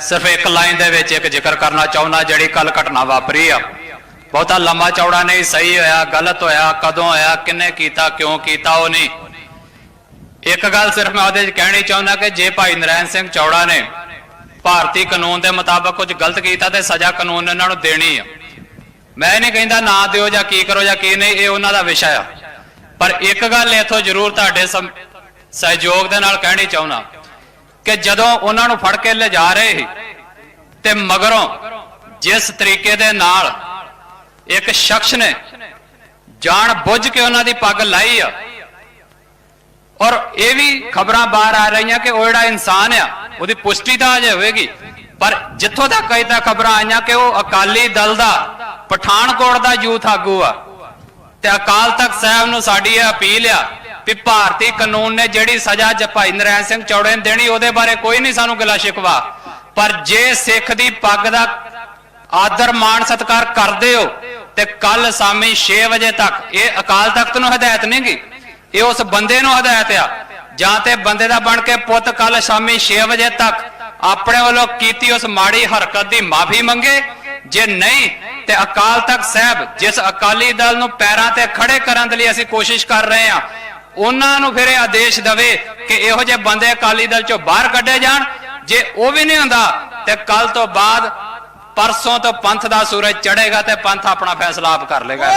ਸਿਰਫ ਇੱਕ ਲਾਈਨ ਦੇ ਵਿੱਚ ਇੱਕ ਜ਼ਿਕਰ ਕਰਨਾ ਚਾਹੁੰਦਾ ਜਿਹੜੀ ਕੱਲ ਘਟਨਾ ਵਾਪਰੀ ਆ। ਬਹੁਤਾ ਲੰਮਾ ਚੌੜਾ ਨਹੀਂ, ਸਹੀ ਹੋਇਆ, ਗਲਤ ਹੋਇਆ, ਕਦੋਂ ਹੋਇਆ ਕਿੰਨੇ ਕੀਤਾ, ਕਿਉਂ ਕੀਤਾ ਉਹ ਨਹੀਂ। ਇੱਕ ਗੱਲ ਸਿਰਫ ਮੈਂ ਉਹਦੇ 'ਚ ਕਹਿਣੀ ਚਾਹੁੰਦਾ ਕਿ ਜੇ ਭਾਈ ਨਰੈਣ ਸਿੰਘ ਚੌੜਾ ਨੇ ਭਾਰਤੀ ਕਾਨੂੰਨ ਦੇ ਮੁਤਾਬਕ ਕੁਝ ਗਲਤ ਕੀਤਾ ਤੇ ਸਜ਼ਾ ਕਾਨੂੰਨ ਇਹਨਾਂ ਨੂੰ ਦੇਣੀ ਆ। ਮੈਂ ਨਹੀਂ ਕਹਿੰਦਾ ਨਾ ਦਿਓ ਜਾਂ ਕੀ ਕਰੋ ਜਾਂ ਕੀ ਨਹੀਂ, ਇਹ ਉਹਨਾਂ ਦਾ ਵਿਸ਼ਾ ਆ। ਪਰ ਇੱਕ ਗੱਲ ਇਥੋਂ ਜ਼ਰੂਰ ਤੁਹਾਡੇ ਸਹਿਯੋਗ ਦੇ ਨਾਲ ਕਹਿਣੀ ਚਾਹੁੰਦਾ। ਕਿ ਜਦੋਂ ਉਹਨਾਂ ਨੂੰ ਫੜ ਕੇ ਲਿਜਾ ਰਹੇ ਸੀ, ਤੇ ਮਗਰੋਂ ਜਿਸ ਤਰੀਕੇ ਦੇ ਨਾਲ ਇੱਕ ਸ਼ਖਸ ਨੇ ਜਾਣ ਬੁੱਝ ਕੇ ਉਹਨਾਂ ਦੀ ਪੱਗ ਲਾਈ ਆ। ਔਰ ਇਹ ਵੀ ਖਬਰਾਂ ਬਾਹਰ ਆ ਰਹੀਆਂ ਕਿ ਉਹ ਜਿਹੜਾ ਇਨਸਾਨ ਆ, ਉਹਦੀ ਪੁਸ਼ਟੀ ਤਾਂ ਅਜੇ ਹੋਵੇਗੀ, ਪਰ ਜਿੱਥੋਂ ਤੱਕ ਅਜੇ ਤੱਕ ਖਬਰਾਂ ਆਈਆਂ ਕਿ ਉਹ ਅਕਾਲੀ ਦਲ ਦਾ, ਪਠਾਨਕੋਟ ਦਾ ਯੂਥ ਆਗੂ ਆ, ਤੇ ਅਕਾਲ ਤਖਤ ਸਾਹਿਬ ਨੂੰ ਸਾਡੀ ਇਹ ਅਪੀਲ ਆ ਵੀ ਭਾਰਤੀ ਕਾਨੂੰਨ ਨੇ ਜਿਹੜੀ ਸਜ਼ਾ ਜ ਭਾਈ ਨਰੈਣ ਸਿੰਘ ਚੌੜੇ ਨੂੰ ਦੇਣੀ, ਉਹਦੇ ਬਾਰੇ ਕੋਈ ਨਹੀਂ ਸਾਨੂੰ ਗਿਲਾ ਸ਼ਿਕਵਾ। ਪਰ ਜੇ ਸਿੱਖ ਦੀ ਪੱਗ ਦਾ ਆਦਰ, ਮਾਣ, ਸਤਕਾਰ ਕਰਦੇ ਹੋ, ਤੇ ਕੱਲ ਸ਼ਾਮੀ 6 ਵਜੇ ਤੱਕ, ਇਹ ਅਕਾਲ ਤਖਤ ਨੂੰ ਹਦਾਇਤ ਨਹੀਂ ਗੀ। ਇਹ ਉਸ ਬੰਦੇ ਨੂੰ ਹਦਾਇਤ ਆ। ਜਾਂ ਤੇ ਬੰਦੇ ਦਾ ਬਣ ਕੇ ਪੁੱਤ ਕੱਲ ਸ਼ਾਮੀ 6 ਵਜੇ ਤੱਕ ਆਪਣੇ ਵੱਲੋਂ ਕੀਤੀ ਉਸ ਮਾੜੀ ਹਰਕਤ ਦੀ ਮਾਫੀ ਮੰਗੇ। ਜੇ ਨਹੀਂ, ਤੇ ਅਕਾਲ ਤਖਤ ਸਾਹਿਬ, ਜਿਸ ਅਕਾਲੀ ਦਲ ਨੂੰ ਪੈਰਾਂ ਤੇ ਖੜੇ ਕਰਨ ਦੇ ਲਈ ਅਸੀਂ ਕੋਸ਼ਿਸ਼ ਕਰ ਰਹੇ ਹਾਂ ਉਹਨਾਂ ਨੂੰ ਫਿਰ ਇਹ ਆਦੇਸ਼ ਦਵੇ ਕਿ ਇਹੋ ਜਿਹੇ ਬੰਦੇ ਅਕਾਲੀ ਦਲ ਚੋਂ ਬਾਹਰ ਕੱਢੇ ਜਾਣ। ਜੇ ਉਹ ਵੀ ਨਹੀਂ ਹੁੰਦਾ ਤੇ ਕੱਲ ਤੋਂ ਬਾਅਦ ਪਰਸੋਂ ਤੋਂ ਪੰਥ ਦਾ ਸੂਰਜ ਚੜ੍ਹੇਗਾ ਤੇ ਪੰਥ ਆਪਣਾ ਫੈਸਲਾ ਆਪ ਕਰ ਲੇਗਾ।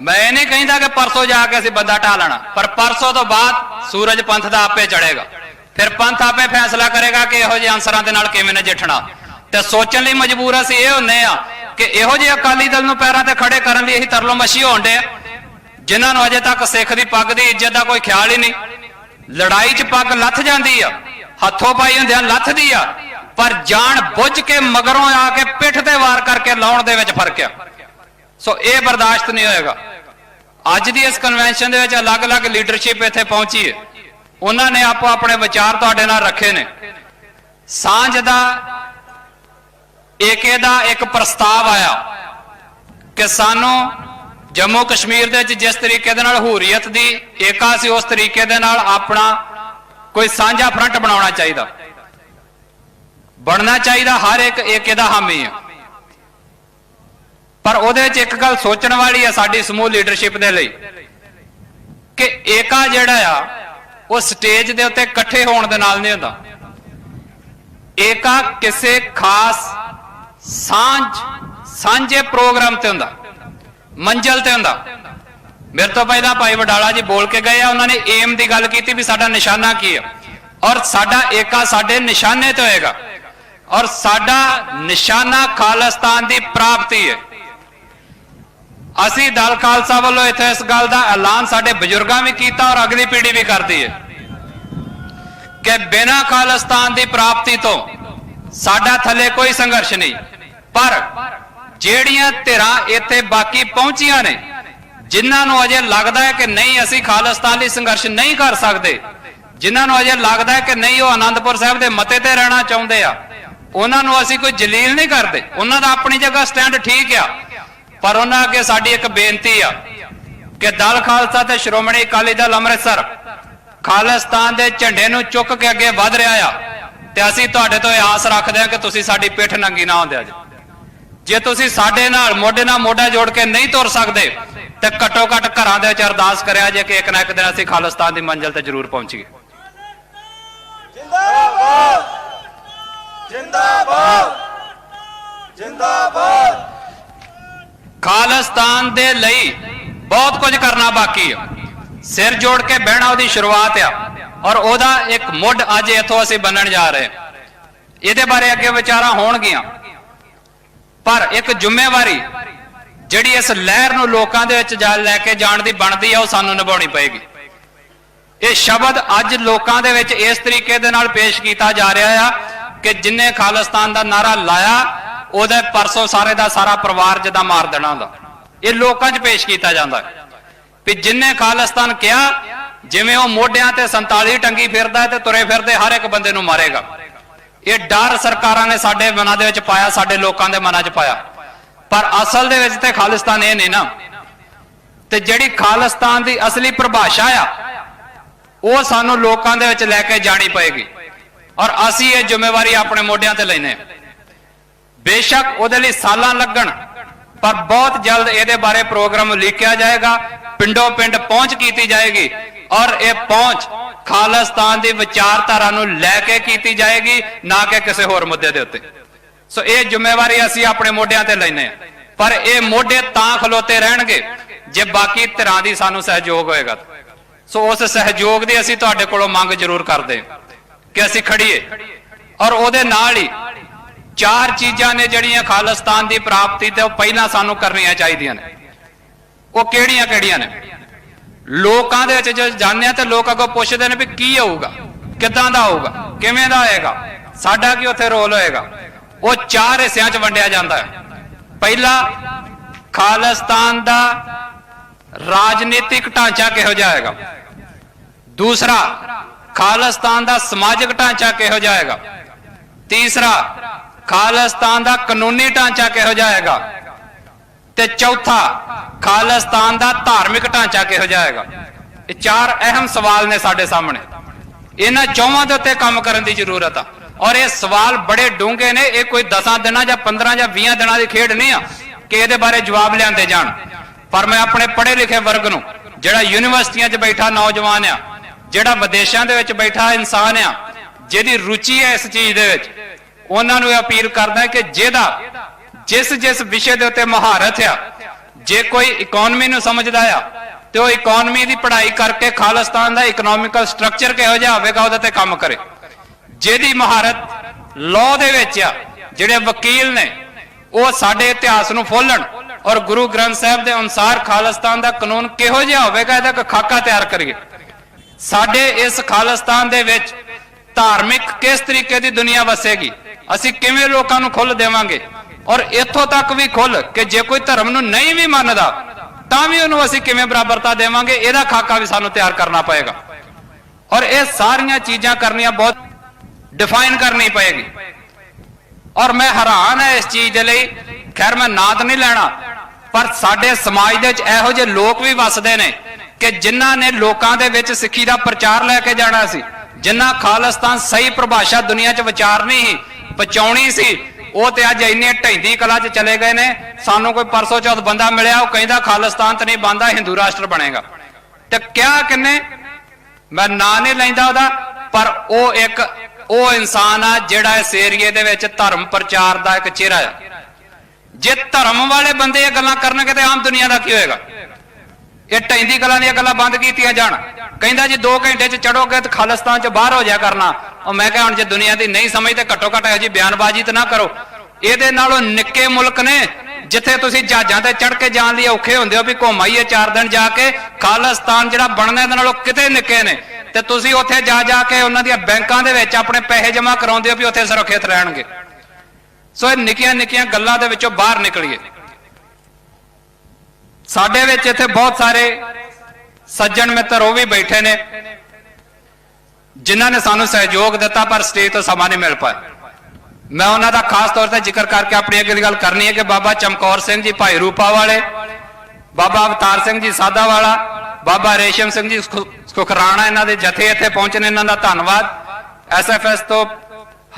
ਮੈਂ ਨਹੀਂ ਕਹਿੰਦਾ ਕਿ ਪਰਸੋਂ ਜਾ ਕੇ ਅਸੀਂ ਬੰਦਾ ਢਾ ਲੈਣਾ ਪਰ ਪਰਸੋਂ ਤੋਂ ਬਾਅਦ ਸੂਰਜ ਪੰਥ ਦਾ ਆਪੇ ਚੜ੍ਹੇਗਾ। ਫਿਰ ਪੰਥ ਆਪੇ ਫੈਸਲਾ ਕਰੇਗਾ ਕਿ ਇਹੋ ਜਿਹੇ ਅਨਸਰਾਂ ਦੇ ਨਾਲ ਕਿਵੇਂ ਨਜਿੱਠਣਾ। ਤੇ ਸੋਚਣ ਲਈ ਮਜਬੂਰ ਅਸੀਂ ਇਹ ਹੁੰਨੇ ਆ ਕਿ ਇਹੋ ਜਿਹੇ ਅਕਾਲੀ ਦਲ ਨੂੰ ਪੈਰਾਂ ਤੇ ਖੜੇ ਕਰਨ ਲਈ ਅਸੀਂ ਤਰਲੋ ਮੱਛੀ ਹੋਣ ਦੇ ਜਿਨ੍ਹਾਂ ਨੂੰ ਅਜੇ ਤੱਕ ਸਿੱਖ ਦੀ ਪੱਗ ਦੀ ਇੱਜ਼ਤ ਦਾ ਕੋਈ ਖਿਆਲ ਹੀ ਨਹੀਂ। ਲੜਾਈ 'ਚ ਪੱਗ ਲੱਥ ਜਾਂਦੀ ਆ, ਹੱਥੋਂ ਪਾਈ ਹੁੰਦਿਆਂ ਲੱਥਦੀ ਆ, ਪਰ ਜਾਣ ਬੁੱਝ ਕੇ ਮਗਰੋਂ ਆ ਕੇ ਪਿੱਠ ਤੇ ਵਾਰ ਕਰਕੇ ਲਾਉਣ ਦੇ ਵਿੱਚ ਫ਼ਰਕ ਆ। ਸੋ ਇਹ ਬਰਦਾਸ਼ਤ ਨਹੀਂ ਹੋਏਗਾ। ਅੱਜ ਦੀ ਇਸ ਕਨਵੈਨਸ਼ਨ ਦੇ ਵਿੱਚ ਅਲੱਗ-ਅਲੱਗ ਲੀਡਰਸ਼ਿਪ ਇੱਥੇ ਪਹੁੰਚੀ ਹੈ। ਉਹਨਾਂ ਨੇ ਆਪੋ ਆਪਣੇ ਵਿਚਾਰ ਤੁਹਾਡੇ ਨਾਲ ਰੱਖੇ ਨੇ। ਸਾਂਝ ਦਾ ਏਕੇ ਦਾ ਇੱਕ ਪ੍ਰਸਤਾਵ ਆਇਆ ਕਿ ਸਾਨੂੰ ਜੰਮੂ ਕਸ਼ਮੀਰ ਦੇ ਵਿੱਚ ਜਿਸ ਤਰੀਕੇ ਦੇ ਨਾਲ ਹੂਰੀਅਤ ਦੀ ਏਕਾ ਸੀ, ਉਸ ਤਰੀਕੇ ਦੇ ਨਾਲ ਆਪਣਾ ਕੋਈ ਸਾਂਝਾ ਫਰੰਟ ਬਣਾਉਣਾ ਚਾਹੀਦਾ। ਬਣਨਾ ਚਾਹੀਦਾ ਹਰ ਇੱਕ ਏਕੇ ਦਾ ਹਾਮੀ ਹੈ ਪਰ ਉਹਦੇ ਵਿੱਚ ਇੱਕ ਗੱਲ ਸੋਚਣ ਵਾਲੀ ਹੈ ਸਾਡੀ ਸਮੂਹ ਲੀਡਰਸ਼ਿਪ ਦੇ ਲਈ ਕਿ ਏਕਾ ਜਿਹੜਾ ਆ, ਉਹ ਸਟੇਜ ਦੇ ਉੱਤੇ ਇਕੱਠੇ ਹੋਣ ਦੇ ਨਾਲ ਨਹੀਂ ਹੁੰਦਾ। ਏਕਾ ਕਿਸੇ ਖਾਸ ਸਾਂਝ, ਸਾਂਝੇ ਪ੍ਰੋਗਰਾਮ ਤੇ ਹੁੰਦਾ, ਮੰਜ਼ਲ ਤੇ ਹੁੰਦਾ। ਮੇਰੇ ਤੋਂ ਪਹਿਲਾਂ ਭਾਈ ਵਡਾਲਾ ਜੀ ਬੋਲ ਕੇ ਗਏ ਆ, ਉਹਨਾਂ ਨੇ ਏਮ ਦੀ ਗੱਲ ਕੀਤੀ ਵੀ ਸਾਡਾ ਨਿਸ਼ਾਨਾ ਕੀ ਹੈ ਔਰ ਸਾਡਾ ਏਕਾ ਸਾਡੇ ਨਿਸ਼ਾਨੇ ਤੇ ਹੋਏਗਾ। ਔਰ ਸਾਡਾ ਨਿਸ਼ਾਨਾ ਖਾਲਿਸਤਾਨ ਦੀ ਪ੍ਰਾਪਤੀ ਹੈ। ਅਸੀਂ ਦਲ ਖਾਲਸਾ ਵੱਲੋਂ ਇੱਥੇ ਇਸ ਗੱਲ ਦਾ ਐਲਾਨ ਸਾਡੇ ਬਜ਼ੁਰਗਾਂ ਵੀ ਕੀਤਾ ਔਰ ਅਗਲੀ ਪੀੜ੍ਹੀ ਵੀ ਕਰਦੀ ਹੈ ਕਿ ਬਿਨਾਂ ਖਾਲਿਸਤਾਨ ਦੀ ਪ੍ਰਾਪਤੀ ਤੋਂ ਸਾਡਾ ਥੱਲੇ ਕੋਈ ਸੰਘਰਸ਼ ਨਹੀਂ। ਪਰ ਜਿਹੜੀਆਂ ਧਿਰਾਂ ਇੱਥੇ ਬਾਕੀ ਪਹੁੰਚੀਆਂ ਨੇ, ਜਿਨ੍ਹਾਂ ਨੂੰ ਅਜੇ ਲੱਗਦਾ ਹੈ ਕਿ ਨਹੀਂ ਅਸੀਂ ਖਾਲਿਸਤਾਨ ਲਈ ਸੰਘਰਸ਼ ਨਹੀਂ ਕਰ ਸਕਦੇ, ਜਿਨ੍ਹਾਂ ਨੂੰ ਅਜੇ ਲੱਗਦਾ ਹੈ ਕਿ ਨਹੀਂ ਉਹ ਆਨੰਦਪੁਰ ਸਾਹਿਬ ਦੇ ਮਤੇ ਤੇ ਰਹਿਣਾ ਚਾਹੁੰਦੇ ਆ, ਉਹਨਾਂ ਨੂੰ ਅਸੀਂ ਕੋਈ ਜਲੀਲ ਨਹੀਂ ਕਰਦੇ। ਉਹਨਾਂ ਦਾ ਆਪਣੀ ਜਗ੍ਹਾ ਸਟੈਂਡ ਠੀਕ ਆ, ਪਰ ਉਹਨਾਂ ਅੱਗੇ ਸਾਡੀ ਇੱਕ ਬੇਨਤੀ ਆ ਕਿ ਦਲ ਖਾਲਸਾ ਤੇ ਸ਼੍ਰੋਮਣੀ ਅਕਾਲੀ ਦਲ ਅੰਮ੍ਰਿਤਸਰ ਖਾਲਿਸਤਾਨ ਦੇ ਝੰਡੇ ਨੂੰ ਚੁੱਕ ਕੇ ਅੱਗੇ ਵਧ ਰਿਹਾ ਆ, ਤੇ ਅਸੀਂ ਤੁਹਾਡੇ ਤੋਂ ਇਹ ਆਸ ਰੱਖਦੇ ਹਾਂ ਕਿ ਤੁਸੀਂ ਸਾਡੀ ਪਿੱਠ ਨੰਗੀ ਨਾ ਹੁੰਦੇ ਅੱਜ। ਜੇ ਤੁਸੀਂ ਸਾਡੇ ਨਾਲ ਮੋਢੇ ਨਾਲ ਮੋਢਾ ਜੋੜ ਕੇ ਨਹੀਂ ਤੁਰ ਸਕਦੇ, ਤੇ ਘੱਟੋ ਘੱਟ ਘਰਾਂ ਦੇ ਵਿੱਚ ਅਰਦਾਸ ਕਰਿਆ ਜੇ ਕਿ ਇੱਕ ਨਾ ਇੱਕ ਦਿਨ ਅਸੀਂ ਖਾਲਿਸਤਾਨ ਦੀ ਮੰਜ਼ਿਲ ਤੇ ਜ਼ਰੂਰ ਪਹੁੰਚੀਏ। ਜਿੰਦਾਬਾਦ ਜਿੰਦਾਬਾਦ ਜਿੰਦਾਬਾਦ ਖਾਲਿਸਤਾਨ ਦੇ ਲਈ ਬਹੁਤ ਕੁਝ ਕਰਨਾ ਬਾਕੀ ਆ। ਸਿਰ ਜੋੜ ਕੇ ਬਹਿਣਾ ਉਹਦੀ ਸ਼ੁਰੂਆਤ ਆ, ਔਰ ਉਹਦਾ ਇੱਕ ਮੁੱਢ ਅੱਜ ਇੱਥੋਂ ਅਸੀਂ ਬੰਨਣ ਜਾ ਰਹੇ ਇਹਦੇ ਬਾਰੇ ਅੱਗੇ ਵਿਚਾਰਾਂ ਹੋਣਗੀਆਂ। ਪਰ ਇੱਕ ਜ਼ਿੰਮੇਵਾਰੀ ਜਿਹੜੀ ਇਸ ਲਹਿਰ ਨੂੰ ਲੋਕਾਂ ਦੇ ਵਿੱਚ ਜਾ ਲੈ ਕੇ ਜਾਣ ਦੀ ਬਣਦੀ ਆ, ਉਹ ਸਾਨੂੰ ਨਿਭਾਉਣੀ ਪਏਗੀ। ਇਹ ਸ਼ਬਦ ਅੱਜ ਲੋਕਾਂ ਦੇ ਵਿੱਚ ਇਸ ਤਰੀਕੇ ਦੇ ਨਾਲ ਪੇਸ਼ ਕੀਤਾ ਜਾ ਰਿਹਾ ਆ ਕਿ ਜਿਨੇ ਖਾਲਿਸਤਾਨ ਦਾ ਨਾਰਾ ਲਾਇਆ, ਉਹਦੇ ਪਰਸੋਂ ਸਾਰੇ ਦਾ ਸਾਰਾ ਪਰਿਵਾਰ ਜਦਾਂ ਮਾਰ ਦੇਣਾ ਹੁੰਦਾ। ਇਹ ਲੋਕਾਂ 'ਚ ਪੇਸ਼ ਕੀਤਾ ਜਾਂਦਾ। ਹੈ ਵੀ ਜਿਨੇ ਖਾਲਿਸਤਾਨ ਕਿਹਾ, ਜਿਵੇਂ ਉਹ ਮੋਢਿਆਂ ਤੇ 47 ਟੰਗੀ ਫਿਰਦਾ ਤੇ ਤੁਰੇ ਫਿਰਦੇ ਹਰ ਇੱਕ ਬੰਦੇ ਨੂੰ ਮਾਰੇਗਾ। ਇਹ ਡਰ ਸਰਕਾਰਾਂ ਨੇ ਸਾਡੇ ਮਨਾਂ ਦੇ ਵਿੱਚ ਪਾਇਆ, ਸਾਡੇ ਲੋਕਾਂ ਦੇ ਮਨਾਂ 'ਚ ਪਾਇਆ। ਪਰ ਅਸਲ ਦੇ ਵਿੱਚ ਤੇ ਖਾਲਿਸਤਾਨ ਇਹ ਨਹੀਂ ਨਾ। ਤੇ ਜਿਹੜੀ ਖਾਲਿਸਤਾਨ ਦੀ ਅਸਲੀ ਪਰਿਭਾਸ਼ਾ ਆ, ਉਹ ਸਾਨੂੰ ਲੋਕਾਂ ਦੇ ਵਿੱਚ ਲੈ ਕੇ ਜਾਣੀ ਪਏਗੀ। ਔਰ ਅਸੀਂ ਇਹ ਜ਼ਿੰਮੇਵਾਰੀ ਆਪਣੇ ਮੋਢਿਆਂ ਤੇ ਲੈਨੇ ਹਾਂ। ਬੇਸ਼ੱਕ ਉਹਦੇ ਲਈ ਸਾਲਾਂ ਲੱਗਣ, ਪਰ ਬਹੁਤ ਜਲਦ ਇਹਦੇ ਬਾਰੇ ਪ੍ਰੋਗਰਾਮ ਲਿਖਿਆ ਜਾਏਗਾ ਪਿੰਡੋਂ ਪਿੰਡ ਪਹੁੰਚ ਕੀਤੀ ਜਾਏਗੀ। ਔਰ ਇਹ ਪਹੁੰਚ ਖਾਲਿਸਤਾਨ ਦੀ ਵਿਚਾਰਧਾਰਾ ਨੂੰ ਲੈ ਕੇ ਕੀਤੀ ਜਾਏਗੀ, ਨਾ ਕਿ ਕਿਸੇ ਹੋਰ ਮੁੱਦੇ ਦੇ ਉੱਤੇ। ਸੋ ਇਹ ਜ਼ਿੰਮੇਵਾਰੀ ਅਸੀਂ ਆਪਣੇ ਮੋਢਿਆਂ ਤੇ ਲੈਨੇ ਆ ਪਰ ਇਹ ਮੋਢੇ ਤਾਂ ਖਲੋਤੇ ਰਹਿਣਗੇ, ਜੇ ਬਾਕੀ ਧਿਰਾਂ ਦੀ ਸਾਨੂੰ ਸਹਿਯੋਗ ਹੋਏਗਾ ਸੋ ਉਸ ਸਹਿਯੋਗ ਦੀ ਅਸੀਂ ਤੁਹਾਡੇ ਕੋਲੋਂ ਮੰਗ ਜ਼ਰੂਰ ਕਰਦੇ ਕਿ ਅਸੀਂ ਖੜੀਏ ਔਰ ਉਹਦੇ ਨਾਲ ਹੀ ਚਾਰ ਚੀਜ਼ਾਂ ਨੇ ਜਿਹੜੀਆਂ ਖਾਲਿਸਤਾਨ ਦੀ ਪ੍ਰਾਪਤੀ ਤੇ ਉਹ ਪਹਿਲਾਂ ਸਾਨੂੰ ਕਰਨੀਆਂ ਚਾਹੀਦੀਆਂ ਨੇ। ਉਹ ਕਿਹੜੀਆਂ ਕਿਹੜੀਆਂ ਨੇ? ਲੋਕਾਂ ਦੇ ਵਿੱਚ ਜੇ ਜਾਂਦੇ ਆ ਤੇ ਲੋਕ ਅੱਗੋਂ ਪੁੱਛਦੇ ਨੇ ਵੀ ਕੀ ਹੋਊਗਾ ਕਿੱਦਾਂ ਦਾ ਹੋਊਗਾ ਕਿਵੇਂ ਦਾ ਹੋਏਗਾ, ਸਾਡਾ ਕੀ ਉੱਥੇ ਰੋਲ ਹੋਏਗਾ? ਉਹ ਚਾਰ ਹਿੱਸਿਆਂ 'ਚ ਵੰਡਿਆ ਜਾਂਦਾ ਹੈ। ਪਹਿਲਾ, ਖਾਲਿਸਤਾਨ ਦਾ ਰਾਜਨੀਤਿਕ ਢਾਂਚਾ ਕਿਹੋ ਜਿਹਾ ਹੋਏਗਾ? ਦੂਸਰਾ, ਖਾਲਿਸਤਾਨ ਦਾ ਸਮਾਜਿਕ ਢਾਂਚਾ ਕਿਹੋ ਜਿਹਾ ਹੋਏਗਾ? ਤੀਸਰਾ, ਖਾਲਿਸਤਾਨ ਦਾ ਕਾਨੂੰਨੀ ਢਾਂਚਾ ਕਿਹੋ ਜਿਹਾ ਹੋਏਗਾ? ਤੇ ਚੌਥਾ, ਖਾਲਿਸਤਾਨ ਦਾ ਧਾਰਮਿਕ ਢਾਂਚਾ ਕਿਹੋ ਜਿਹਾ ਹੋਏਗਾ ਇਹ ਚਾਰ ਅਹਿਮ ਸਵਾਲ ਨੇ ਸਾਡੇ ਸਾਹਮਣੇ। ਇਹਨਾਂ ਚੌਵਾਂ ਦੇ ਉੱਤੇ ਕੰਮ ਕਰਨ ਦੀ ਜ਼ਰੂਰਤ ਆ। ਔਰ ਇਹ ਸਵਾਲ ਬੜੇ ਡੂੰਘੇ ਨੇ, ਇਹ ਕੋਈ 10 ਦਿਨਾਂ ਜਾਂ 15 ਜਾਂ 20 ਦਿਨਾਂ ਦੀ ਖੇਡ ਨਹੀਂ ਆ ਕਿ ਇਹਦੇ ਬਾਰੇ ਜਵਾਬ ਲਿਆਂਦੇ ਜਾਣ। ਪਰ ਮੈਂ ਆਪਣੇ ਪੜ੍ਹੇ ਲਿਖੇ ਵਰਗ ਨੂੰ, ਜਿਹੜਾ ਯੂਨੀਵਰਸਿਟੀਆਂ 'ਚ ਬੈਠਾ ਨੌਜਵਾਨ ਆ, ਜਿਹੜਾ ਵਿਦੇਸ਼ਾਂ ਦੇ ਵਿੱਚ ਬੈਠਾ ਇਨਸਾਨ ਆ, ਜਿਹਦੀ ਰੁਚੀ ਹੈ ਇਸ ਚੀਜ਼ ਦੇ ਵਿੱਚ, ਉਹਨਾਂ ਨੂੰ ਇਹ ਅਪੀਲ ਕਰਦਾ ਕਿ ਜਿਹਦਾ ਜਿਸ ਜਿਸ ਵਿਸ਼ੇ ਦੇ ਉੱਤੇ ਮਹਾਰਤ ਆ, ਜੇ ਕੋਈ ਇਕਨੋਮੀ ਨੂੰ ਸਮਝਦਾ ਆ, ਤੇ ਉਹ ਇਕਨੋਮੀ ਦੀ ਪੜ੍ਹਾਈ ਕਰਕੇ ਖਾਲਿਸਤਾਨ ਦਾ ਇਕਨੋਮਿਕਲ ਸਟਰਕਚਰ ਕਿਹੋ ਜਿਹਾ ਹੋਵੇਗਾ, ਉਹਦੇ ਤੇ ਕੰਮ ਕਰੇ। ਜਿਹਦੀ ਮਹਾਰਤ ਲਾਅ ਦੇ ਵਿੱਚ ਆ, ਜਿਹੜੇ ਵਕੀਲ ਨੇ, ਉਹ ਸਾਡੇ ਇਤਿਹਾਸ ਨੂੰ ਫੋਲਣ ਔਰ ਗੁਰੂ ਗ੍ਰੰਥ ਸਾਹਿਬ ਦੇ ਅਨੁਸਾਰ ਖਾਲਿਸਤਾਨ ਦਾ ਕਾਨੂੰਨ ਕਿਹੋ ਜਿਹਾ ਹੋਵੇਗਾ, ਇਹਦਾ ਇੱਕ ਖਾਕਾ ਤਿਆਰ ਕਰੀਏ। ਸਾਡੇ ਇਸ ਖਾਲਿਸਤਾਨ ਦੇ ਵਿੱਚ ਧਾਰਮਿਕ ਕਿਸ ਤਰੀਕੇ ਦੀ ਦੁਨੀਆ ਵਸੇਗੀ, ਅਸੀਂ ਕਿਵੇਂ ਲੋਕਾਂ ਨੂੰ ਖੁੱਲ ਦੇਵਾਂਗੇ? ਔਰ ਇੱਥੋਂ ਤੱਕ ਵੀ ਖੁੱਲ ਕਿ ਜੇ ਕੋਈ ਧਰਮ ਨੂੰ ਨਹੀਂ ਵੀ ਮੰਨਦਾ, ਤਾਂ ਵੀ ਉਹਨੂੰ ਅਸੀਂ ਕਿਵੇਂ ਬਰਾਬਰਤਾ ਦੇਵਾਂਗੇ? ਇਹਦਾ ਖਾਕਾ ਵੀ ਸਾਨੂੰ ਤਿਆਰ ਕਰਨਾ ਪਏਗਾ। ਔਰ ਇਹ ਸਾਰੀਆਂ ਚੀਜ਼ਾਂ ਕਰਨੀਆਂ ਬਹੁਤ ਡਿਫਾਈਨ ਕਰਨੀ ਪਏਗੀ। ਔਰ ਮੈਂ ਹੈਰਾਨ ਹੈ ਇਸ ਚੀਜ਼ ਦੇ ਲਈ। ਖੈਰ, ਮੈਂ ਨਾਂ ਤਾਂ ਨਹੀਂ ਲੈਣਾ, ਪਰ ਸਾਡੇ ਸਮਾਜ ਦੇ ਵਿੱਚ ਇਹੋ ਜਿਹੇ ਲੋਕ ਵੀ ਵੱਸਦੇ ਨੇ ਕਿ ਜਿਨ੍ਹਾਂ ਨੇ ਲੋਕਾਂ ਦੇ ਵਿੱਚ ਸਿੱਖੀ ਦਾ ਪ੍ਰਚਾਰ ਲੈ ਕੇ ਜਾਣਾ ਸੀ, ਜਿਨ੍ਹਾਂ ਖਾਲਿਸਤਾਨ ਸਹੀ ਪਰਿਭਾਸ਼ਾ ਦੁਨੀਆ 'ਚ ਵਿਚਾਰਨੀ ਸੀ, ਪਹੁੰਚਾਉਣੀ ਸੀ ਉਹ ਤੇ ਅੱਜ ਇੰਨੇ ਢੈਂਦੀ ਕਲਾ 'ਚ ਚਲੇ ਗਏ ਨੇ। ਸਾਨੂੰ ਕੋਈ ਪਰਸੋਂ ਚੌਥ ਬੰਦਾ ਮਿਲਿਆ, ਉਹ ਕਹਿੰਦਾ ਖਾਲਿਸਤਾਨ ਤੇ ਨਹੀਂ ਬੰਦਾ ਹਿੰਦੂ ਰਾਸ਼ਟਰ ਬਣੇਗਾ। ਤੇ ਕਿਹਾ ਕਿੰਨੇ? ਮੈਂ ਨਾਂ ਨਹੀਂ ਲੈਂਦਾ ਉਹਦਾ, ਪਰ ਉਹ ਇੱਕ, ਉਹ ਇਨਸਾਨ ਆ ਜਿਹੜਾ ਇਸ ਏਰੀਏ ਦੇ ਵਿੱਚ ਧਰਮ ਪ੍ਰਚਾਰ ਦਾ ਇੱਕ ਚਿਹਰਾ ਆ। ਜੇ ਧਰਮ ਵਾਲੇ ਬੰਦੇ ਇਹ ਗੱਲਾਂ ਕਰਨਗੇ ਤੇ ਆਮ ਦੁਨੀਆ ਦਾ ਕੀ ਹੋਏਗਾ? ਇਹ ਟੈਂਦੀ ਗੱਲਾਂ ਦੀਆਂ ਗੱਲਾਂ ਬੰਦ ਕੀਤੀਆਂ ਜਾਣ। ਕਹਿੰਦਾ ਜੀ 2 ਘੰਟੇ ਚ ਚੜੋਗੇ ਤੇ ਖਾਲਿਸਤਾਨ ਚ ਬਾਹਰ ਹੋ ਜਾ ਕਰਨਾ। ਉਹ ਮੈਂ ਕਿਹਾ ਹੁਣ ਜੇ ਦੁਨੀਆ ਦੀ ਨਹੀਂ ਸਮਝ ਤੇ ਘੱਟੋ ਘੱਟ ਇਹੋ ਜੀ ਬਿਆਨਬਾਜ਼ੀ ਤੇ ਨਾ ਕਰੋ। ਇਹਦੇ ਨਾਲੋਂ ਨਿੱਕੇ ਮੁਲਕ ਨੇ ਜਿੱਥੇ ਤੁਸੀਂ ਜਹਾਜ਼ਾਂ ਤੇ ਚੜ ਕੇ ਜਾਣ ਲਈ ਔਖੇ ਹੁੰਦੇ ਹੋ ਵੀ ਘੁੰਮ 4 ਦਿਨ ਜਾ ਕੇ, ਖਾਲਿਸਤਾਨ ਜਿਹੜਾ ਬਣਨਾ ਇਹਦੇ ਨਾਲੋਂ ਕਿਤੇ ਨਿੱਕੇ ਨੇ। ਤੇ ਤੁਸੀਂ ਉੱਥੇ ਜਾ ਜਾ ਕੇ ਉਹਨਾਂ ਦੀਆਂ ਬੈਂਕਾਂ ਦੇ ਵਿੱਚ ਆਪਣੇ ਪੈਸੇ ਜਮ੍ਹਾਂ ਕਰਾਉਂਦੇ ਹੋ ਵੀ ਉੱਥੇ ਸੁਰੱਖਿਅਤ ਰਹਿਣਗੇ। ਸੋ ਇਹ ਨਿੱਕੀਆਂ ਨਿੱਕੀਆਂ ਗੱਲਾਂ ਦੇ ਵਿੱਚੋਂ ਬਾਹਰ ਨਿਕਲੀਏ। ਸਾਡੇ ਵਿੱਚ ਇੱਥੇ ਬਹੁਤ ਸਾਰੇ ਸੱਜਣ ਮਿੱਤਰ ਉਹ ਵੀ ਬੈਠੇ ਨੇ। ਜਿਨ੍ਹਾਂ ਨੇ ਸਾਨੂੰ ਸਹਿਯੋਗ ਦਿੱਤਾ, ਪਰ ਸਟੇਜ ਤੋਂ ਸਮਾਂ ਨਹੀਂ ਮਿਲ ਪਾਇਆ। ਮੈਂ ਉਹਨਾਂ ਦਾ ਖਾਸ ਤੌਰ ਤੇ ਜ਼ਿਕਰ ਕਰਕੇ ਆਪਣੀ ਅੱਗੇ ਦੀ ਗੱਲ ਕਰਨੀ ਹੈ ਕਿ ਬਾਬਾ ਚਮਕੌਰ ਸਿੰਘ ਜੀ, ਭਾਈ ਰੂਪਾ ਵਾਲੇ, ਬਾਬਾ ਅਵਤਾਰ ਸਿੰਘ ਜੀ ਸਾਦਾ ਵਾਲਾ ਬਾਬਾ ਰੇਸ਼ਮ ਸਿੰਘ ਜੀ ਸੁਖਰਾਣਾ, ਇਹਨਾਂ ਦੇ ਜਥੇ ਇੱਥੇ ਪਹੁੰਚੇ ਨੇ, ਇਹਨਾਂ ਦਾ ਧੰਨਵਾਦ। ਐਸਐਫਐਸ ਤੋਂ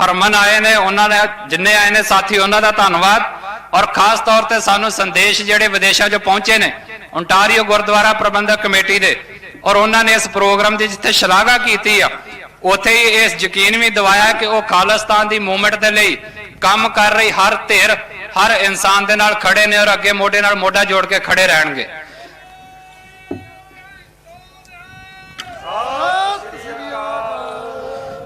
ਹਰਮਨ ਆਏ ਨੇ, ਉਹਨਾਂ ਦੇ, ਜਿੰਨੇ ਆਏ ਨੇ ਸਾਥੀ, ਉਹਨਾਂ ਦਾ ਧੰਨਵਾਦ। ਔਰ ਖਾਸ ਤੌਰ ਤੇ ਸਾਨੂੰ ਸੰਦੇਸ਼ ਜਿਹੜੇ ਵਿਦੇਸ਼ਾਂ 'ਚੋਂ ਪਹੁੰਚੇ ਨੇ ਓਨਟਾਰੀਓ ਗੁਰਦੁਆਰਾ ਪ੍ਰਬੰਧਕ ਕਮੇਟੀ ਦੇ ਔਰ ਉਹਨਾਂ ਨੇ ਇਸ ਪ੍ਰੋਗਰਾਮ ਦੀ ਜਿੱਥੇ ਸ਼ਲਾਘਾ ਕੀਤੀ ਆ, ਉੱਥੇ ਹੀ ਇਸ ਯਕੀਨ ਵੀ ਦਿਵਾਇਆ ਕਿ ਉਹ ਖਾਲਿਸਤਾਨ ਦੀ ਮੂਵਮੈਂਟ ਦੇ ਲਈ ਕੰਮ ਕਰ ਰਹੀ ਹਰ ਧਿਰ, ਹਰ ਇਨਸਾਨ ਦੇ ਨਾਲ ਖੜੇ ਨੇ ਔਰ ਅੱਗੇ ਮੋਢੇ ਨਾਲ ਮੋਢਾ ਜੋੜ ਕੇ ਖੜੇ ਰਹਿਣਗੇ।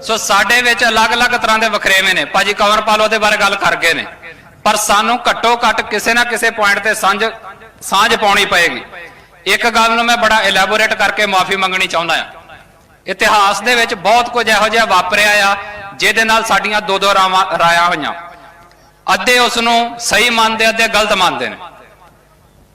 ਸੋ ਸਾਡੇ ਵਿੱਚ ਅਲੱਗ-ਅਲੱਗ ਤਰ੍ਹਾਂ ਦੇ ਵਖਰੇਵੇਂ ਨੇ। ਭਾਜੀ ਕਵਰਪਾਲ ਉਹਦੇ ਬਾਰੇ ਗੱਲ ਕਰ ਗਏ ਨੇ। ਪਰ ਸਾਨੂੰ ਘੱਟੋ ਘੱਟ ਕਿਸੇ ਨਾ ਕਿਸੇ ਪੁਆਇੰਟ ਤੇ ਸਾਂਝ ਸਾਂਝ ਪਾਉਣੀ ਪਏਗੀ। ਇੱਕ ਗੱਲ ਨੂੰ ਮੈਂ ਬੜਾ ਇਲੈਬੋਰੇਟ ਕਰਕੇ ਮਾਫੀ ਮੰਗਣੀ ਚਾਹੁੰਦਾ ਆ ਇਤਿਹਾਸ ਦੇ ਵਿੱਚ ਬਹੁਤ ਕੁਝ ਇਹੋ ਜਿਹਾ ਵਾਪਰਿਆ ਆ, ਜਿਹਦੇ ਨਾਲ ਸਾਡੀਆਂ ਦੋ ਦੋ ਰਾਵਾਂ ਰਾਇਆ ਹੋਈਆਂ। ਅੱਧੇ ਉਸ ਨੂੰ ਸਹੀ ਮੰਨਦੇ, ਅੱਧੇ ਗਲਤ ਮੰਨਦੇ ਨੇ।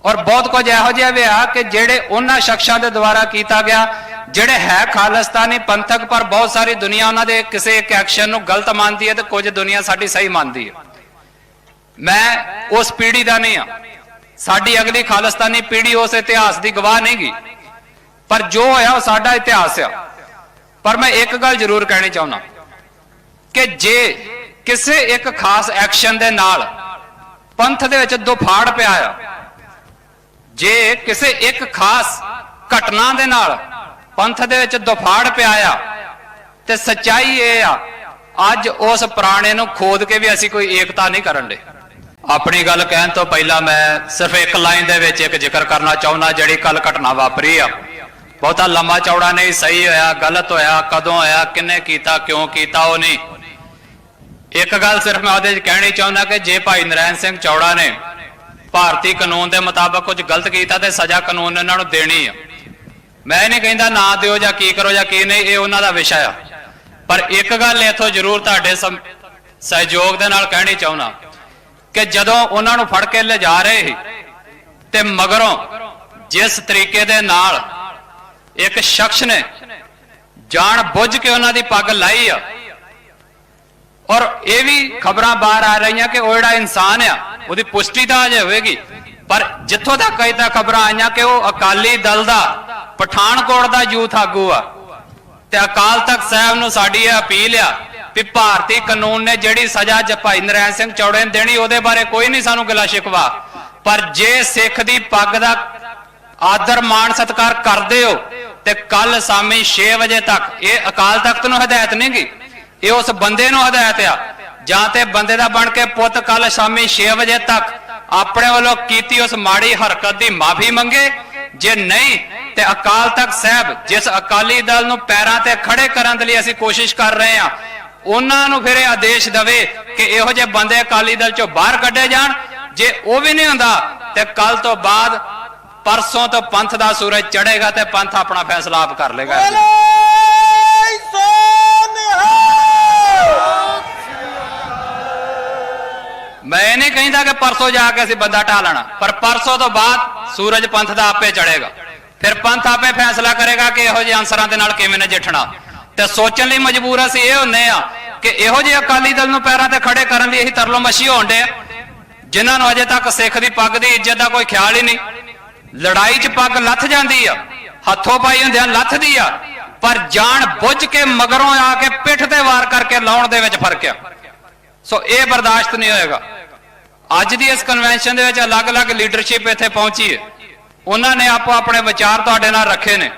ਔਰ ਬਹੁਤ ਕੁਝ ਇਹੋ ਜਿਹਾ ਵੀ ਆ ਕਿ ਜਿਹੜੇ ਉਹਨਾਂ ਸ਼ਖਸਾਂ ਦੇ ਦੁਆਰਾ ਕੀਤਾ ਗਿਆ, ਜਿਹੜੇ ਹੈ ਖਾਲਿਸਤਾਨੀ ਪੰਥਕ, ਪਰ ਬਹੁਤ ਸਾਰੀ ਦੁਨੀਆ ਉਹਨਾਂ ਦੇ ਕਿਸੇ ਇੱਕ ਐਕਸ਼ਨ ਨੂੰ ਗਲਤ ਮੰਨਦੀ ਹੈ ਤੇ ਕੁਝ ਦੁਨੀਆ ਸਾਡੀ ਸਹੀ ਮੰਨਦੀ ਹੈ। ਮੈਂ ਉਸ ਪੀੜ੍ਹੀ ਦਾ ਨਹੀਂ ਆ ਸਾਡੀ ਅਗਲੀ ਖਾਲਿਸਤਾਨੀ ਪੀੜ੍ਹੀ ਉਸ ਇਤਿਹਾਸ ਦੀ ਗਵਾਹ ਨਹੀਂਗੀ ਪਰ ਜੋ ਹੋਇਆ ਉਹ ਸਾਡਾ ਇਤਿਹਾਸ ਆ। ਪਰ ਮੈਂ ਇੱਕ ਗੱਲ ਜ਼ਰੂਰ ਕਹਿਣੀ ਚਾਹੁੰਦਾ ਕਿ ਜੇ ਕਿਸੇ ਇੱਕ ਖਾਸ ਐਕਸ਼ਨ ਦੇ ਨਾਲ ਪੰਥ ਦੇ ਵਿੱਚ ਦੁਫਾੜ ਪਿਆ ਆ, ਜੇ ਕਿਸੇ ਇੱਕ ਖਾਸ ਘਟਨਾ ਦੇ ਨਾਲ ਪੰਥ ਦੇ ਵਿੱਚ ਦੁਫਾੜ ਪਿਆ ਆ, ਤੇ ਸੱਚਾਈ ਇਹ ਆ, ਅੱਜ ਉਸ ਪੁਰਾਣੇ ਨੂੰ ਖੋਦ ਕੇ ਵੀ ਅਸੀਂ ਕੋਈ ਏਕਤਾ ਨਹੀਂ ਕਰਨ ਦੇ। ਆਪਣੀ ਗੱਲ ਕਹਿਣ ਤੋਂ ਪਹਿਲਾਂ ਮੈਂ ਸਿਰਫ ਇੱਕ ਲਾਈਨ ਦੇ ਵਿੱਚ ਇੱਕ ਜ਼ਿਕਰ ਕਰਨਾ ਚਾਹੁੰਦਾ ਜਿਹੜੀ ਕੱਲ ਘਟਨਾ ਵਾਪਰੀ ਆ। ਬਹੁਤਾ ਲੰਮਾ ਚੌੜਾ ਨਹੀਂ, ਸਹੀ ਹੋਇਆ, ਗਲਤ ਹੋਇਆ, ਕਦੋਂ ਹੋਇਆ ਕਿੰਨੇ ਕੀਤਾ, ਕਿਉਂ ਕੀਤਾ ਉਹ ਨਹੀਂ। ਇੱਕ ਗੱਲ ਸਿਰਫ ਮੈਂ ਉਹਦੇ 'ਚ ਕਹਿਣੀ ਚਾਹੁੰਦਾ ਕਿ ਜੇ ਭਾਈ ਨਰੈਣ ਸਿੰਘ ਚੌੜਾ ਨੇ ਭਾਰਤੀ ਕਾਨੂੰਨ ਦੇ ਮੁਤਾਬਕ ਕੁਝ ਗਲਤ ਕੀਤਾ ਤੇ ਸਜ਼ਾ ਕਾਨੂੰਨ ਇਹਨਾਂ ਨੂੰ ਦੇਣੀ ਆ। ਮੈਂ ਇਹ ਨਹੀਂ ਕਹਿੰਦਾ ਨਾ ਦਿਓ ਜਾਂ ਕੀ ਕਰੋ ਜਾਂ ਕੀ ਨਹੀਂ, ਇਹ ਉਹਨਾਂ ਦਾ ਵਿਸ਼ਾ ਆ। ਪਰ ਇੱਕ ਗੱਲ ਇਥੋਂ ਜ਼ਰੂਰ ਤੁਹਾਡੇ ਸਮ- ਸਹਿਯੋਗ ਦੇ ਨਾਲ ਕਹਿਣੀ ਚਾਹੁੰਦਾ। ਕਿ ਜਦੋਂ ਉਹਨਾਂ ਨੂੰ ਫੜ ਕੇ ਲਿਜਾ ਰਹੇ ਸੀ, ਤੇ ਮਗਰੋਂ ਜਿਸ ਤਰੀਕੇ ਦੇ ਨਾਲ ਇੱਕ ਸ਼ਖਸ ਨੇ ਜਾਣ ਬੁੱਝ ਕੇ ਉਹਨਾਂ ਦੀ ਪੱਗ ਲਾਈ ਆ, ਔਰ ਇਹ ਵੀ ਖਬਰਾਂ ਬਾਹਰ ਆ ਰਹੀਆਂ ਕਿ ਉਹ ਜਿਹੜਾ ਇਨਸਾਨ ਆ, ਉਹਦੀ ਪੁਸ਼ਟੀ ਤਾਂ ਅਜੇ ਹੋਵੇਗੀ, ਪਰ ਜਿੱਥੋਂ ਤੱਕ ਇਹ ਤਾਂ ਖਬਰਾਂ ਆਈਆਂ ਕਿ ਉਹ ਅਕਾਲੀ ਦਲ ਦਾ, ਪਠਾਨਕੋਟ ਦਾ ਯੂਥ ਆਗੂ ਆ, ਤੇ ਅਕਾਲ ਤਖਤ ਸਾਹਿਬ ਨੂੰ ਸਾਡੀ ਇਹ ਅਪੀਲ ਆ ਵੀ ਭਾਰਤੀ ਕਾਨੂੰਨ ਨੇ ਜਿਹੜੀ ਸਜ਼ਾ ਜ ਨਰੈਣ ਸਿੰਘ ਚੌੜੇ ਨੂੰ ਦੇਣੀ, ਉਹਦੇ ਬਾਰੇ ਕੋਈ ਨਹੀਂ ਸਾਨੂੰ ਗਿਲਾ ਸ਼ਿਕਵਾ। ਪਰ ਜੇ ਸਿੱਖ ਦੀ ਪੱਗ ਦਾ ਆਦਰ, ਮਾਣ, ਸਤਕਾਰ ਕਰਦੇ ਹੋ, ਤੇ ਕੱਲ ਸ਼ਾਮੀ 6 ਵਜੇ ਤੱਕ, ਇਹ ਅਕਾਲ ਤਖਤ ਨੂੰ ਹਦਾਇਤ ਨਹੀਂ ਗੀ? ਇਹ ਉਸ ਬੰਦੇ ਨੂੰ ਹਦਾਇਤ ਆ? ਜਾਂ ਤੇ ਬੰਦੇ ਦਾ ਬਣ ਕੇ ਪੁੱਤ ਕੱਲ ਸ਼ਾਮੀ 6 ਵਜੇ ਤੱਕ ਆਪਣੇ ਵੱਲੋਂ ਕੀਤੀ ਉਸ ਮਾੜੀ ਹਰਕਤ ਦੀ ਮਾਫੀ ਮੰਗੇ? ਜੇ ਨਹੀਂ, ਤੇ ਅਕਾਲ ਤਖਤ ਸਾਹਿਬ, ਜਿਸ ਅਕਾਲੀ ਦਲ ਨੂੰ ਪੈਰਾਂ ਤੇ ਖੜੇ ਕਰਨ ਦੇ ਲਈ ਅਸੀਂ ਕੋਸ਼ਿਸ਼ ਕਰ ਰਹੇ ਹਾਂ ਉਹਨਾਂ ਨੂੰ ਫਿਰ ਇਹ ਆਦੇਸ਼ ਦਵੇ ਕਿ ਇਹੋ ਜਿਹੇ ਬੰਦੇ ਅਕਾਲੀ ਦਲ ਚੋਂ ਬਾਹਰ ਕੱਢੇ ਜਾਣ। ਜੇ ਉਹ ਵੀ ਨਹੀਂ ਹੁੰਦਾ ਤੇ ਕੱਲ ਤੋਂ ਬਾਅਦ ਪਰਸੋਂ ਤੋਂ ਪੰਥ ਦਾ ਸੂਰਜ ਚੜ੍ਹੇਗਾ ਤੇ ਪੰਥ ਆਪਣਾ ਫੈਸਲਾ ਆਪ ਕਰ ਲੇਗਾ। ਮੈਂ ਨਹੀਂ ਕਹਿੰਦਾ ਕਿ ਪਰਸੋਂ ਜਾ ਕੇ ਅਸੀਂ ਬੰਦਾ ਢਾ ਲੈਣਾ ਪਰ ਪਰਸੋਂ ਤੋਂ ਬਾਅਦ ਸੂਰਜ ਪੰਥ ਦਾ ਆਪੇ ਚੜ੍ਹੇਗਾ। ਫਿਰ ਪੰਥ ਆਪੇ ਫੈਸਲਾ ਕਰੇਗਾ ਕਿ ਇਹੋ ਜਿਹੇ ਅਨਸਰਾਂ ਦੇ ਨਾਲ ਕਿਵੇਂ ਨਜਿੱਠਣਾ। ਤੇ ਸੋਚਣ ਲਈ ਮਜਬੂਰ ਅਸੀਂ ਇਹ ਹੁੰਨੇ ਆ ਕਿ ਇਹੋ ਜਿਹੇ ਅਕਾਲੀ ਦਲ ਨੂੰ ਪੈਰਾਂ ਤੇ ਖੜੇ ਕਰਨ ਲਈ ਅਸੀਂ ਤਰਲੋ ਮੱਛੀ ਹੋਣ ਦੇ ਜਿਨ੍ਹਾਂ ਨੂੰ ਅਜੇ ਤੱਕ ਸਿੱਖ ਦੀ ਪੱਗ ਦੀ ਇੱਜ਼ਤ ਦਾ ਕੋਈ ਖਿਆਲ ਹੀ ਨਹੀਂ। ਲੜਾਈ 'ਚ ਪੱਗ ਲੱਥ ਜਾਂਦੀ ਆ, ਹੱਥੋਂ ਪਾਈ ਹੁੰਦਿਆਂ ਲੱਥਦੀ ਆ, ਪਰ ਜਾਣ ਬੁੱਝ ਕੇ ਮਗਰੋਂ ਆ ਕੇ ਪਿੱਠ ਤੇ ਵਾਰ ਕਰਕੇ ਲਾਉਣ ਦੇ ਵਿੱਚ ਫ਼ਰਕ ਆ। ਸੋ ਇਹ ਬਰਦਾਸ਼ਤ ਨਹੀਂ ਹੋਏਗਾ। ਅੱਜ ਦੀ ਇਸ ਕਨਵੈਨਸ਼ਨ ਦੇ ਵਿੱਚ ਅਲੱਗ-ਅਲੱਗ ਲੀਡਰਸ਼ਿਪ ਇੱਥੇ ਪਹੁੰਚੀ ਹੈ। ਉਹਨਾਂ ਨੇ ਆਪੋ ਆਪਣੇ ਵਿਚਾਰ ਤੁਹਾਡੇ ਨਾਲ ਰੱਖੇ ਨੇ।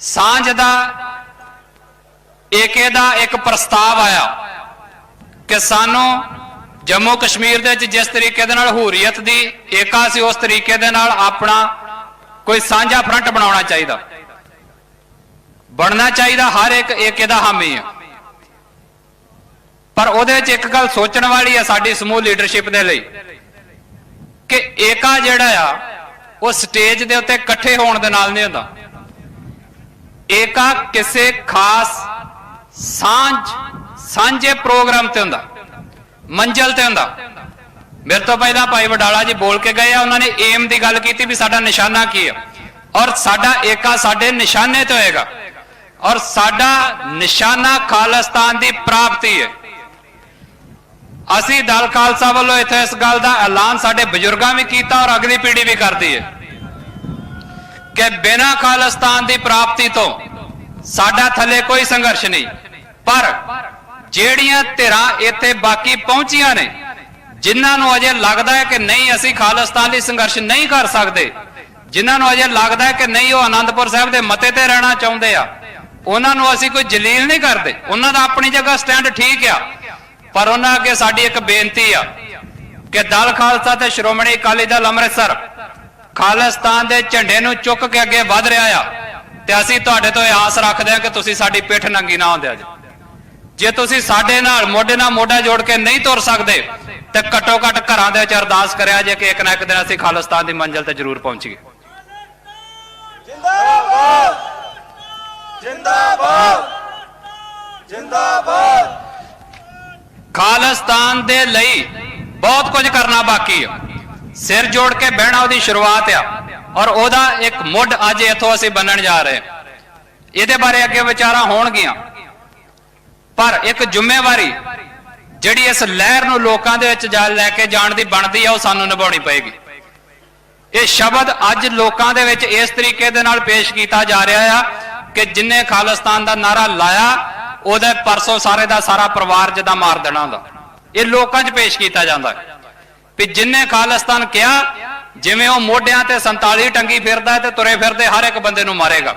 ਸਾਂਝ ਦਾ ਏਕੇ ਦਾ ਇੱਕ ਪ੍ਰਸਤਾਵ ਆਇਆ ਕਿ ਸਾਨੂੰ ਜੰਮੂ ਕਸ਼ਮੀਰ ਦੇ ਵਿੱਚ ਜਿਸ ਤਰੀਕੇ ਦੇ ਨਾਲ ਹੂਰੀਅਤ ਦੀ ਏਕਾ ਸੀ, ਉਸ ਤਰੀਕੇ ਦੇ ਨਾਲ ਆਪਣਾ ਕੋਈ ਸਾਂਝਾ ਫਰੰਟ ਬਣਾਉਣਾ ਚਾਹੀਦਾ। ਬਣਨਾ ਚਾਹੀਦਾ ਹਰ ਇੱਕ ਏਕੇ ਦਾ ਹਾਮੀ ਹੈ। ਪਰ ਉਹਦੇ ਵਿੱਚ ਇੱਕ ਗੱਲ ਸੋਚਣ ਵਾਲੀ ਹੈ ਸਾਡੀ ਸਮੂਹ ਲੀਡਰਸ਼ਿਪ ਦੇ ਲਈ ਕਿ ਏਕਾ ਜਿਹੜਾ ਆ, ਉਹ ਸਟੇਜ ਦੇ ਉੱਤੇ ਇਕੱਠੇ ਹੋਣ ਦੇ ਨਾਲ ਨਹੀਂ ਹੁੰਦਾ। ਏਕਾ ਕਿਸੇ ਖਾਸ ਸਾਂਝ, ਸਾਂਝੇ ਪ੍ਰੋਗਰਾਮ ਤੇ ਹੁੰਦਾ, ਮੰਜ਼ਲ ਤੇ ਹੁੰਦਾ। ਮੇਰੇ ਤੋਂ ਪਹਿਲਾਂ ਭਾਈ ਵਡਾਲਾ ਜੀ ਬੋਲ ਕੇ ਗਏ ਆ, ਉਹਨਾਂ ਨੇ ਏਮ ਦੀ ਗੱਲ ਕੀਤੀ ਵੀ ਸਾਡਾ ਨਿਸ਼ਾਨਾ ਕੀ ਹੈ ਔਰ ਸਾਡਾ ਏਕਾ ਸਾਡੇ ਨਿਸ਼ਾਨੇ ਤੇ ਹੋਏਗਾ। ਔਰ ਸਾਡਾ ਨਿਸ਼ਾਨਾ ਖਾਲਿਸਤਾਨ ਦੀ ਪ੍ਰਾਪਤੀ ਹੈ। ਅਸੀਂ ਦਲ ਖਾਲਸਾ ਵੱਲੋਂ ਇੱਥੇ ਇਸ ਗੱਲ ਦਾ ਐਲਾਨ ਸਾਡੇ ਬਜ਼ੁਰਗਾਂ ਵੀ ਕੀਤਾ ਔਰ ਅਗਲੀ ਪੀੜ੍ਹੀ ਵੀ ਕਰਦੀ ਹੈ ਕਿ ਬਿਨਾਂ ਖਾਲਿਸਤਾਨ ਦੀ ਪ੍ਰਾਪਤੀ ਤੋਂ ਸਾਡਾ ਥੱਲੇ ਕੋਈ ਸੰਘਰਸ਼ ਨਹੀਂ। ਪਰ ਜਿਹੜੀਆਂ ਧਿਰਾਂ ਇੱਥੇ ਬਾਕੀ ਪਹੁੰਚੀਆਂ ਨੇ, ਜਿਨ੍ਹਾਂ ਨੂੰ ਅਜੇ ਲੱਗਦਾ ਹੈ ਕਿ ਨਹੀਂ ਅਸੀਂ ਖਾਲਿਸਤਾਨ ਲਈ ਸੰਘਰਸ਼ ਨਹੀਂ ਕਰ ਸਕਦੇ, ਜਿਨ੍ਹਾਂ ਨੂੰ ਅਜੇ ਲੱਗਦਾ ਹੈ ਕਿ ਨਹੀਂ ਉਹ ਆਨੰਦਪੁਰ ਸਾਹਿਬ ਦੇ ਮਤੇ ਤੇ ਰਹਿਣਾ ਚਾਹੁੰਦੇ ਆ, ਉਹਨਾਂ ਨੂੰ ਅਸੀਂ ਕੋਈ ਜਲੀਲ ਨਹੀਂ ਕਰਦੇ। ਉਹਨਾਂ ਦਾ ਆਪਣੀ ਜਗ੍ਹਾ ਸਟੈਂਡ ਠੀਕ ਆ, ਪਰ ਉਹਨਾਂ ਅੱਗੇ ਸਾਡੀ ਇੱਕ ਬੇਨਤੀ ਆ ਕਿ ਦਲ ਖਾਲਸਾ ਤੇ ਸ਼੍ਰੋਮਣੀ ਅਕਾਲੀ ਦਲ ਅੰਮ੍ਰਿਤਸਰ ਖਾਲਿਸਤਾਨ ਦੇ ਝੰਡੇ ਨੂੰ ਚੁੱਕ ਕੇ ਅੱਗੇ ਵਧ ਰਿਹਾ ਆ, ਤੇ ਅਸੀਂ ਤੁਹਾਡੇ ਤੋਂ ਇਹ ਆਸ ਰੱਖਦੇ ਹਾਂ ਕਿ ਤੁਸੀਂ ਸਾਡੀ ਪਿੱਠ ਨੰਗੀ ਨਾ ਹੁੰਦੇ ਅੱਜ। ਜੇ ਤੁਸੀਂ ਸਾਡੇ ਨਾਲ ਮੋਢੇ ਨਾਲ ਮੋਢਾ ਜੋੜ ਕੇ ਨਹੀਂ ਤੁਰ ਸਕਦੇ, ਤੇ ਘੱਟੋ ਘੱਟ ਘਰਾਂ ਦੇ ਵਿੱਚ ਅਰਦਾਸ ਕਰਿਆ ਜੇ ਕਿ ਇੱਕ ਨਾ ਇੱਕ ਦਿਨ ਅਸੀਂ ਖਾਲਿਸਤਾਨ ਦੀ ਮੰਜ਼ਿਲ ਤੇ ਜ਼ਰੂਰ ਪਹੁੰਚੀਏ। ਜਿੰਦਾਬਾਦ ਜਿੰਦਾਬਾਦ ਜਿੰਦਾਬਾਦ ਖਾਲਿਸਤਾਨ ਦੇ ਲਈ ਬਹੁਤ ਕੁਝ ਕਰਨਾ ਬਾਕੀ ਆ। ਸਿਰ ਜੋੜ ਕੇ ਬਹਿਣਾ ਉਹਦੀ ਸ਼ੁਰੂਆਤ ਆ, ਔਰ ਉਹਦਾ ਇੱਕ ਮੁੱਢ ਅੱਜ ਇੱਥੋਂ ਅਸੀਂ ਬੰਨਣ ਜਾ ਰਹੇ ਇਹਦੇ ਬਾਰੇ ਅੱਗੇ ਵਿਚਾਰਾਂ ਹੋਣਗੀਆਂ। ਪਰ ਇੱਕ ਜ਼ਿੰਮੇਵਾਰੀ ਜਿਹੜੀ ਇਸ ਲਹਿਰ ਨੂੰ ਲੋਕਾਂ ਦੇ ਵਿੱਚ ਜਾ ਲੈ ਕੇ ਜਾਣ ਦੀ ਬਣਦੀ ਆ, ਉਹ ਸਾਨੂੰ ਨਿਭਾਉਣੀ ਪਏਗੀ। ਇਹ ਸ਼ਬਦ ਅੱਜ ਲੋਕਾਂ ਦੇ ਵਿੱਚ ਇਸ ਤਰੀਕੇ ਦੇ ਨਾਲ ਪੇਸ਼ ਕੀਤਾ ਜਾ ਰਿਹਾ ਆ ਕਿ ਜਿੰਨੇ ਖਾਲਿਸਤਾਨ ਦਾ ਨਾਰਾ ਲਾਇਆ, ਉਹਦੇ ਪਰਸੋਂ ਸਾਰੇ ਦਾ ਸਾਰਾ ਪਰਿਵਾਰ ਜਿੱਦਾਂ ਮਾਰ ਦੇਣਾ ਹੁੰਦਾ। ਇਹ ਲੋਕਾਂ 'ਚ ਪੇਸ਼ ਕੀਤਾ ਜਾਂਦਾ ਵੀ ਜਿੰਨੇ ਖਾਲਿਸਤਾਨ ਕਿਹਾ, ਜਿਵੇਂ ਉਹ ਮੋਢਿਆਂ ਤੇ 47 ਟੰਗੀ ਫਿਰਦਾ ਤੇ ਤੁਰੇ ਫਿਰਦੇ ਹਰ ਇੱਕ ਬੰਦੇ ਨੂੰ ਮਾਰੇਗਾ।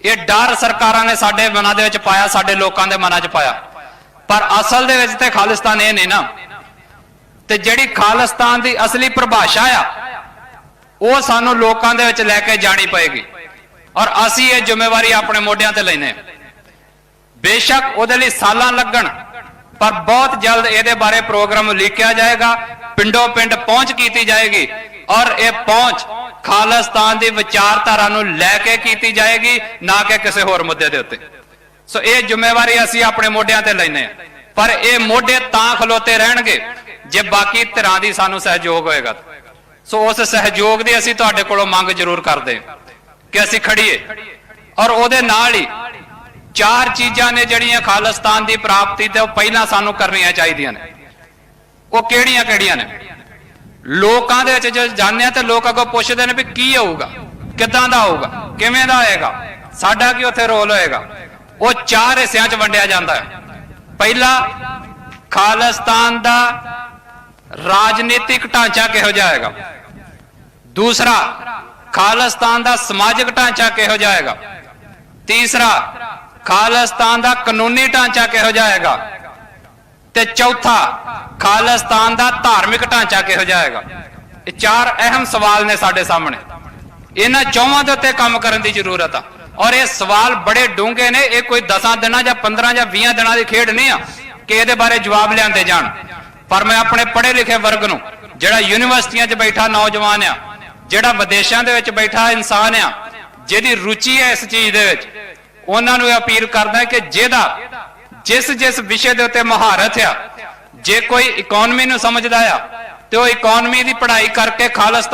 ਇਹ ਡਰ ਸਰਕਾਰਾਂ ਨੇ ਸਾਡੇ ਮਨਾਂ ਦੇ ਵਿੱਚ ਪਾਇਆ, ਸਾਡੇ ਲੋਕਾਂ ਦੇ ਮਨਾਂ 'ਚ ਪਾਇਆ। ਪਰ ਅਸਲ ਦੇ ਵਿੱਚ ਤੇ ਖਾਲਿਸਤਾਨ ਇਹ ਨਹੀਂ ਨਾ। ਤੇ ਜਿਹੜੀ ਖਾਲਿਸਤਾਨ ਦੀ ਅਸਲੀ ਪਰਿਭਾਸ਼ਾ ਆ, ਉਹ ਸਾਨੂੰ ਲੋਕਾਂ ਦੇ ਵਿੱਚ ਲੈ ਕੇ ਜਾਣੀ ਪਏਗੀ। ਔਰ ਅਸੀਂ ਇਹ ਜ਼ਿੰਮੇਵਾਰੀ ਆਪਣੇ ਮੋਢਿਆਂ ਤੇ ਲੈਨੇ ਬੇਸ਼ੱਕ ਉਹਦੇ ਲਈ ਸਾਲਾਂ ਲੱਗਣ, ਪਰ ਬਹੁਤ ਜਲਦ ਇਹਦੇ ਬਾਰੇ ਪ੍ਰੋਗਰਾਮ ਲਿਖਿਆ ਜਾਏਗਾ ਪਿੰਡੋਂ ਪਿੰਡ ਪਹੁੰਚ ਕੀਤੀ ਜਾਏਗੀ। ਔਰ ਇਹ ਪਹੁੰਚ ਖਾਲਿਸਤਾਨ ਦੀ ਵਿਚਾਰਧਾਰਾ ਨੂੰ ਲੈ ਕੇ ਕੀਤੀ ਜਾਏਗੀ, ਨਾ ਕਿ ਕਿਸੇ ਹੋਰ ਮੁੱਦੇ ਦੇ ਉੱਤੇ। ਸੋ ਇਹ ਜ਼ਿੰਮੇਵਾਰੀ ਅਸੀਂ ਆਪਣੇ ਮੋਢਿਆਂ ਤੇ ਲੈਨੇ ਆ ਪਰ ਇਹ ਮੋਢੇ ਤਾਂ ਖਲੋਤੇ ਰਹਿਣਗੇ, ਜੇ ਬਾਕੀ ਧਿਰਾਂ ਦੀ ਸਾਨੂੰ ਸਹਿਯੋਗ ਹੋਏਗਾ ਸੋ ਉਸ ਸਹਿਯੋਗ ਦੀ ਅਸੀਂ ਤੁਹਾਡੇ ਕੋਲੋਂ ਮੰਗ ਜ਼ਰੂਰ ਕਰਦੇ ਕਿ ਅਸੀਂ ਖੜੀਏ ਔਰ ਉਹਦੇ ਨਾਲ ਹੀ ਚਾਰ ਚੀਜ਼ਾਂ ਨੇ ਜਿਹੜੀਆਂ ਖਾਲਿਸਤਾਨ ਦੀ ਪ੍ਰਾਪਤੀ ਤੇ ਉਹ ਪਹਿਲਾਂ ਸਾਨੂੰ ਕਰਨੀਆਂ ਚਾਹੀਦੀਆਂ ਨੇ। ਉਹ ਕਿਹੜੀਆਂ ਕਿਹੜੀਆਂ ਨੇ? ਲੋਕਾਂ ਦੇ ਵਿੱਚ ਜਦੋਂ ਜਾਂਦੇ ਆ ਤੇ ਲੋਕ ਅੱਗੋਂ ਪੁੱਛਦੇ ਨੇ ਵੀ ਕੀ ਹੋਊਗਾ, ਕਿੱਦਾਂ ਦਾ ਹੋਊਗਾ, ਕਿਵੇਂ ਦਾ ਹੋਏਗਾ, ਸਾਡਾ ਕੀ ਉੱਥੇ ਰੋਲ ਹੋਏਗਾ? ਉਹ ਚਾਰ ਹਿੱਸਿਆਂ 'ਚ ਵੰਡਿਆ ਜਾਂਦਾ ਹੈ। ਪਹਿਲਾ, ਖਾਲਿਸਤਾਨ ਦਾ ਰਾਜਨੀਤਿਕ ਢਾਂਚਾ ਕਿਹੋ ਜਿਹਾ ਹੋਏਗਾ? ਦੂਸਰਾ, ਖਾਲਿਸਤਾਨ ਦਾ ਸਮਾਜਿਕ ਢਾਂਚਾ ਕਿਹੋ ਜਿਹਾ ਹੋਏਗਾ? ਤੀਸਰਾ, ਖਾਲਿਸਤਾਨ ਦਾ ਕਾਨੂੰਨੀ ਢਾਂਚਾ ਕਿਹੋ ਜਿਹਾ ਹੋਏਗਾ? ਤੇ ਚੌਥਾ, ਖਾਲਿਸਤਾਨ ਦਾ ਧਾਰਮਿਕ ਢਾਂਚਾ ਕਿਹੋ ਜਿਹਾ ਹੋਏਗਾ ਇਹ ਚਾਰ ਅਹਿਮ ਸਵਾਲ ਨੇ ਸਾਡੇ ਸਾਹਮਣੇ। ਇਹਨਾਂ ਚੌਵਾਂ ਦੇ ਉੱਤੇ ਕੰਮ ਕਰਨ ਦੀ ਜ਼ਰੂਰਤ ਆ। ਔਰ ਇਹ ਸਵਾਲ ਬੜੇ ਡੂੰਘੇ ਨੇ, ਇਹ ਕੋਈ 10 ਦਿਨਾਂ ਜਾਂ 15 ਜਾਂ 20 ਦਿਨਾਂ ਦੀ ਖੇਡ ਨਹੀਂ ਆ ਕਿ ਇਹਦੇ ਬਾਰੇ ਜਵਾਬ ਲਿਆਂਦੇ ਜਾਣ। ਪਰ ਮੈਂ ਆਪਣੇ ਪੜ੍ਹੇ ਲਿਖੇ ਵਰਗ ਨੂੰ, ਜਿਹੜਾ ਯੂਨੀਵਰਸਿਟੀਆਂ 'ਚ ਬੈਠਾ ਨੌਜਵਾਨ ਆ, ਜਿਹੜਾ ਵਿਦੇਸ਼ਾਂ ਦੇ ਵਿੱਚ ਬੈਠਾ ਇਨਸਾਨ ਆ, ਜਿਹਦੀ ਰੁਚੀ ਹੈ ਇਸ ਚੀਜ਼ ਦੇ ਵਿੱਚ, ਉਹਨਾਂ ਨੂੰ ਇਹ ਅਪੀਲ ਕਰਦਾ ਕਿ ਜਿਹਦਾ ਜਿਸ ਜਿਸ ਵਿਸ਼ੇ ਦੇ ਉੱਤੇ ਮਹਾਰਤ ਆ, ਜੇ ਕੋਈ ਇਕਨੋਮੀ ਨੂੰ ਸਮਝਦਾ ਆ, ਤੇ ਉਹ ਇਕਨੋਮੀ ਦੀ ਪੜ੍ਹਾਈ ਕਰਕੇ ਖਾਲਿਸਤਾਨ